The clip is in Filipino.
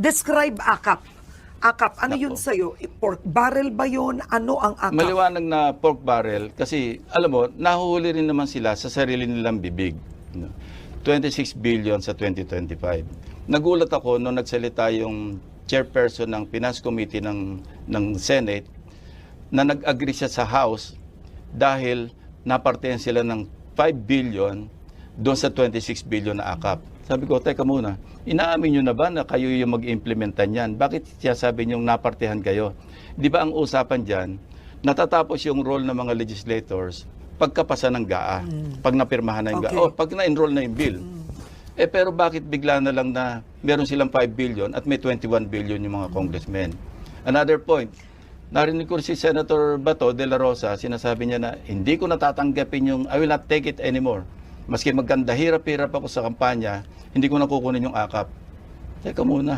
describe akap. Akap, ano Nako. yun sa'yo? Pork barrel ba yun? Ano ang akap? Maliwanag na pork barrel kasi alam mo, nahuhuli rin naman sila sa sarili nilang bibig. no? 26 billion sa 2025. Nagulat ako nung nagsalita yung chairperson ng Finance Committee ng, ng Senate na nag-agree siya sa House dahil napartihan sila ng 5 billion doon sa 26 billion na akap. Sabi ko, teka muna, inaamin nyo na ba na kayo yung mag-implementa niyan? Bakit siya sabi nyo napartihan kayo? Di ba ang usapan dyan, natatapos yung role ng mga legislators pagkapasa ng GAA, pag napirmahan na yung Okay. GAA, o pag na-enroll na yung bill. Eh pero bakit bigla na lang na meron silang 5 billion at may 21 billion yung mga congressmen? Another point, narinig ko si Senator Bato de la Rosa, sinasabi niya na hindi ko natatanggapin yung I will not take it anymore. Maski magkanda hirap-hirap ako sa kampanya, hindi ko nakukunin yung akap. Teka muna.